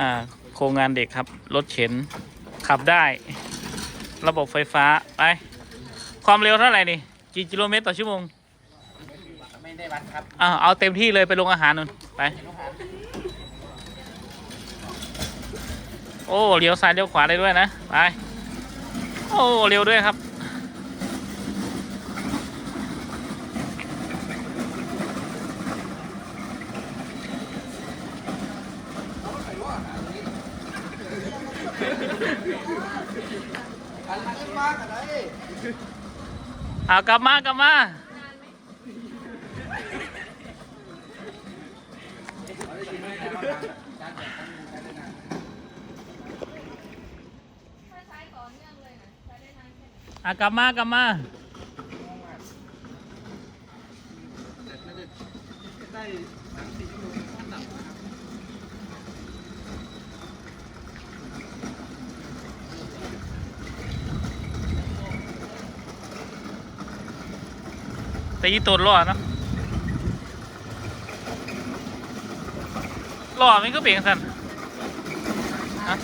อ่าโครงงานเด็กครับ รถเข็น ขับได้ ระบบไฟฟ้า ไป ความเร็วเท่าไหร่นี่กี่กิโลเมตรต่อชั่วโมง ไม่ได้วัดครับอ่าเอาเต็มที่เลยไปลงอาหารนู่นไป โอ้เลี้ยวซ้ายเลี้ยวขวาได้ด้วยนะ ไป โอ้เร็วด้วยครับ เอากลับมากลับมาอะกลับมากลับมาได้สามสี่ชั่วโมงหนักนะครับ ตีตูดล่อเนาะล่อมันก็เปลี่ยนสันฮะ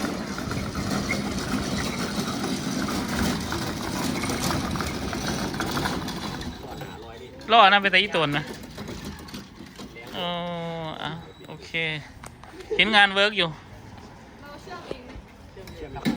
ล่อนั่นเป็นตีตูนนะโอ้อะโอเค เห็นงานเวิร์กอยู่